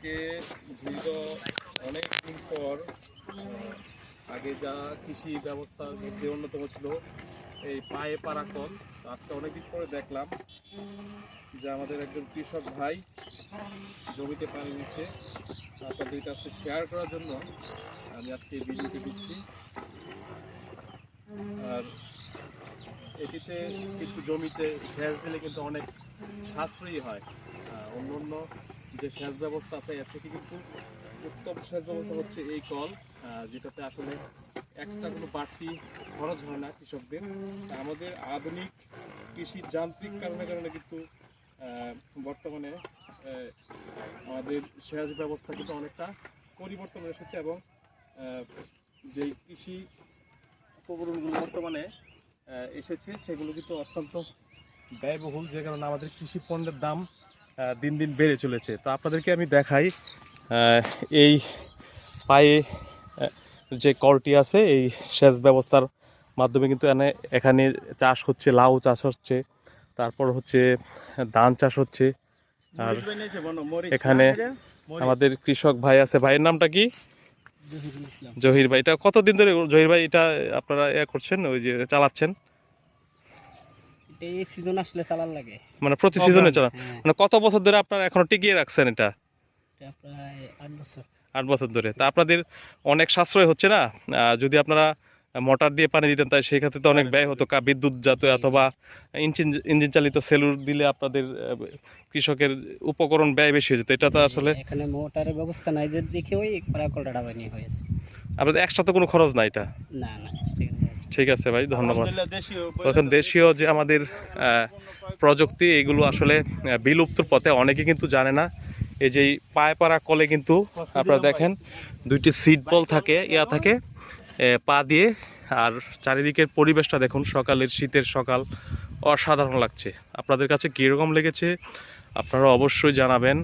আজকে দীর্ঘ অনেক দিন পর আগে যা কৃষি ব্যবস্থার মধ্যে অন্যতম ছিল, এই পায়ে পাড়া কল আজকে অনেকদিন পরে দেখলাম যে আমাদের একজন কৃষক ভাই জমিতে পানি দিচ্ছে আপনাদের কাছে শেয়ার করার জন্য আমি আজকে এই ভিডিওটি দিচ্ছি। আর এটিতে কিন্তু জমিতে সেচ দিলে কিন্তু অনেক সাশ্রয়ী হয়। অন্য অন্য যে সেচ ব্যবস্থা আছে, এর থেকে কিন্তু উত্তম সেচ ব্যবস্থা হচ্ছে এই কল যেটাতে আসলে এক্সট্রা কোনো বাড়তি খরচ হয় না কৃষকদের। আমাদের আধুনিক কৃষি যান্ত্রিক কারণে কারণে কিন্তু বর্তমানে আমাদের সেচ ব্যবস্থা কিন্তু অনেকটা পরিবর্তন এসেছে এবং যে কৃষি উপকরণগুলো বর্তমানে এসেছে, সেগুলো কিন্তু অত্যন্ত ব্যয়বহুল। যে কারণে আমাদের কৃষি পণ্যের দাম দিন দিন বেড়ে চলেছে। তো আপনাদেরকে আমি দেখাই এই পায়ে যে কলটি আছে এই সেচ ব্যবস্থার মাধ্যমে কিন্তু এখানে চাষ হচ্ছে লাউ চাষ হচ্ছে তারপর হচ্ছে ধান চাষ হচ্ছে আর এখানে আমাদের কৃষক ভাই আছে ভাইয়ের নামটা কি? জহির ভাই এটা কতদিন ধরে জহির ভাই এটা আপনারা ইয়ে করছেন ওই যে চালাচ্ছেন? এটা এই সিজন আসলে চালার লাগে। মানে প্রতি সিজনে চালান হ্যাঁ। মানে কত বছর ধরে আপনারা এখনও টিকিয়ে রাখছেন এটা? এটা প্রায় আট বছর। আট বছর ধরে। তা আপনাদের অনেক সাশ্রয় হচ্ছে না? যদি আপনারা মোটর দিয়ে পানি দিতেন তাই সেই ক্ষেত্রে তো অনেক ব্যয় হতো কা বিদ্যুৎ জাত অথবা ইঞ্জিন ইঞ্জিন চালিত সেলুর দিলে আপনাদের কৃষকের উপকরণ ব্যয় বেশি হয়ে যেত। এটা তো আসলে এখানে মোটরের ব্যবস্থা নাই। যে দেখে ওই কলটা বানিয়ে হয়েছে। আপনাদের একসাথে তো কোনো খরচ নাই এটা? না না ঠিক আছে। ভাই ধন্যবাদ। তখন দেশীয় যে আমাদের প্রযুক্তি এগুলো আসলে বিলুপ্তর পথে অনেকে কিন্তু জানে না। এই যে এই পায়ে পাড়া কলে কিন্তু আপনারা দেখেন দুইটি সিট বল থাকে ইয়া থাকে পা দিয়ে আর চারিদিকের পরিবেশটা দেখুন সকালের শীতের সকাল অসাধারণ লাগছে। আপনাদের কাছে কীরকম লেগেছে আপনারা অবশ্যই জানাবেন।